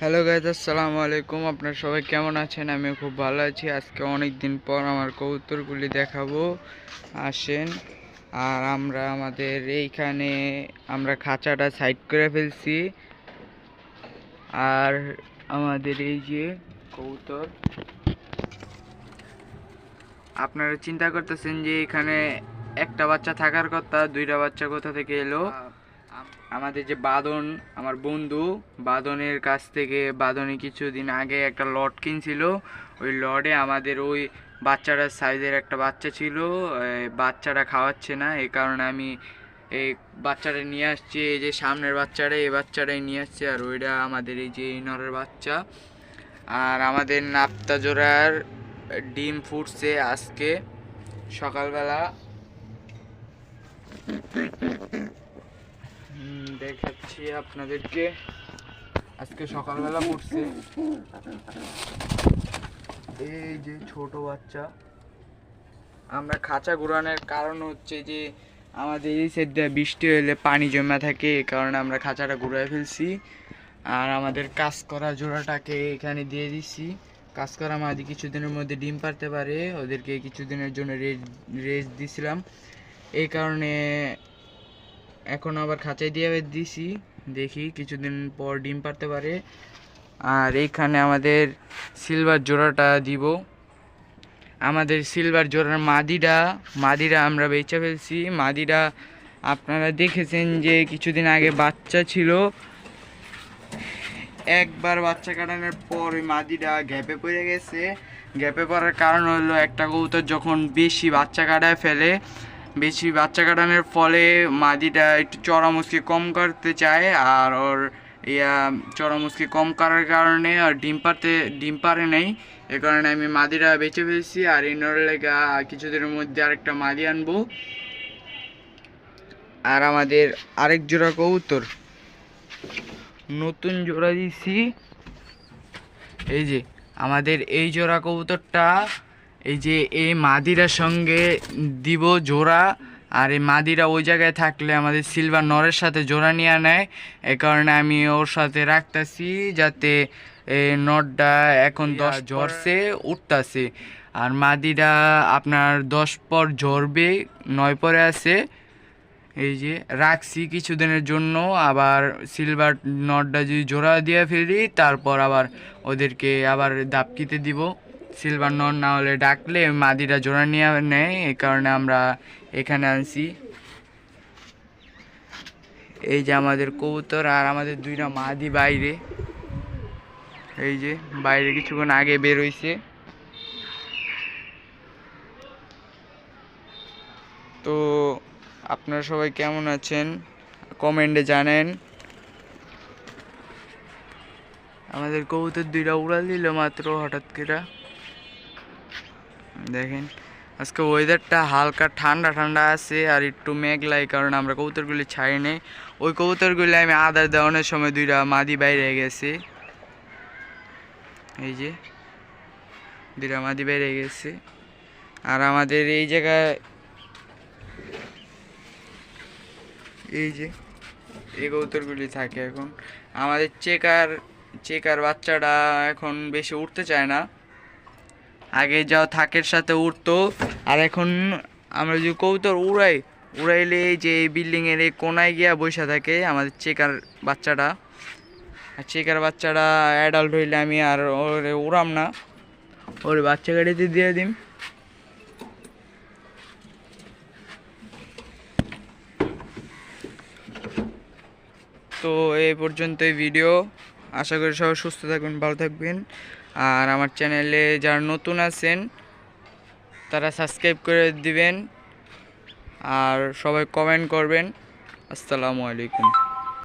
Hello guys আসসালামু আলাইকুম আপনারা সবাই কেমন আছেন? আমি খুব ভালো আছি। আজকে অনেক দিন পর আমার কবুতরগুলি দেখাবো। আসেন। আর আমরা আমাদের এইখানে আমরা খাঁচাটা সাইড করে ফেলছি। আর আমাদের এই যে কবুতর। আপনারা চিন্তা করতেছেন যে এখানে একটা বাচ্চা থাকার কথা, দুইটা বাচ্চা কোথা থেকে এলো? আমাদের যে বাদন আমার বন্ধু বাদনের কাছ থেকে বাদনে কিছুদিন আগে একটা লট কিনছিল। ওই লটে আমাদের ওই বাচ্চাটার সাইজের একটা বাচ্চা ছিল। বাচ্চাটা খাওয়াচ্ছে না এই কারণে আমি এই বাচ্চাটা নিয়ে আসছি, এই যে সামনের বাচ্চাটা এই বাচ্চাটাই নিয়ে আসছে আর ওইটা আমাদের এই যে এই নরের বাচ্চা। আর আমাদের নাপ্তা জোড়ার ডিম ফুটছে আজকে সকালবেলা। দেখাচ্ছি আপনাদেরকে। আজকে সকালবেলা পড়ছে। এই যে ছোট বাচ্চা। আমরা খাঁচা ঘোরানোর কারণ হচ্ছে যে, আমাদের এই সাইড দিয়ে বৃষ্টি হলে পানি জমা থাকে, এই কারণে আমরা খাঁচাটা ঘুরাই ফেলছি। আর আমাদের কাজ করা জোড়াটাকে এখানে দিয়ে দিছি। কাজ করা মাদি কিছুদিনের মধ্যে ডিম পারতে পারে। ওদেরকে কিছুদিনের জন্য রেস্ট দিছিলাম। এই কারণে এখন আবার খাঁচায় দিয়ে দিছি। দেখি কিছুদিন পর ডিম পারতে পারে। আর এইখানে আমাদের সিলভার জোড়াটা দিব। আমাদের সিলভার জোড়ার মাদিরা মাদিরা আমরা বেচে ফেলছি। মাদিরা আপনারা দেখেছেন যে কিছুদিন আগে বাচ্চা ছিল। একবার বাচ্চা কাটানোর পর ওই মাদিটা গ্যাপে পড়ে গেছে। গ্যাপে পড়ার কারণ হলো একটা কবুতর যখন বেশি বাচ্চা কাটায় ফেলে বেশি বাচ্চা কাটানোর ফলে মাদিটা একটু চড়া চড়ামুচকি কম করতে চায় আর ওর ইয়া চড়া চড়ামুচকি কম করার কারণে আর ডিম পারতে ডিম পারে নেই। এ কারণে আমি মাদিটা বেঁচে ফেলছি আর ইনোর লেগা কিছুদিনের মধ্যে আরেকটা মাদি আনব। আর আমাদের আরেক জোড়া কবুতর। নতুন জোড়া দিছি। এই যে, আমাদের এই জোড়া কবুতরটা এই যে এই মাদিরার সঙ্গে দিব জোড়া আর এই মাদিরা ওই জায়গায় থাকলে আমাদের সিলভার নরের সাথে জোড়া নিয়ে নেয়। এ কারণে আমি ওর সাথে রাখতেছি যাতে এই নটটা এখন দশ ঝরছে উঠতাছে। আর মাদিরা আপনার দশ পর ঝরবে নয় পরে আছে। এই যে রাখছি কিছুদিনের জন্য আবার সিলভার নটটা যদি জোড়া দিয়ে ফেলি তারপর আবার ওদেরকে আবার দাপকিতে দিব। সিলভার নট না হলে ডাকলে মাদিরা জোড়া নিয়ে নেয়, এই কারণে আমরা এখানে আনছি। এই যে আমাদের কবুতর আর আমাদের দুইটা মাদি বাইরে। এই যে বাইরে কিছুক্ষণ আগে বের হইছে। তো আপনারা সবাই কেমন আছেন? কমেন্টে জানেন। আমাদের কবুতর দুইটা উড়াল দিল মাত্র হঠাৎ করে। দেখেন। আজকে ওয়েদারটা হালকা ঠান্ডা ঠান্ডা আছে আর একটু মেঘলা, এই কারণে আমরা কবুতরগুলি ছাড়ি নেই। ওই কবুতরগুলি আমি আদার দেওয়ানোর সময় দুইটা মাদি বাইরে গেছে। এই যে, দুইটা মাদি বাইরে গেছে। আর আমাদের এই জায়গায়, এই যে, এই কবুতরগুলি থাকে এখন। আমাদের চেকার চেকার বাচ্চাটা এখন বেশি উঠতে চায় না। আগে যাও থাকের সাথে উঠতো আর এখন আমরা যদি কবুতর উড়াই, উড়াইলে যে এই বিল্ডিংয়ের এই কোনায় গিয়া বসে থাকে আমাদের চেকার বাচ্চাটা। আর চেকার বাচ্চাটা অ্যাডাল্ট হইলে আমি আর ওরে উড়াম না। ওর বাচ্চা গাড়িতে দিয়ে দিম। তো এই পর্যন্ত ভিডিও আশা করি সবাই সুস্থ থাকবেন, ভালো থাকবেন। আর আমার চ্যানেলে যারা নতুন আছেন, তারা সাবস্ক্রাইব করে দিবেন। আর সবাই কমেন্ট করবেন। আসসালামু আলাইকুম।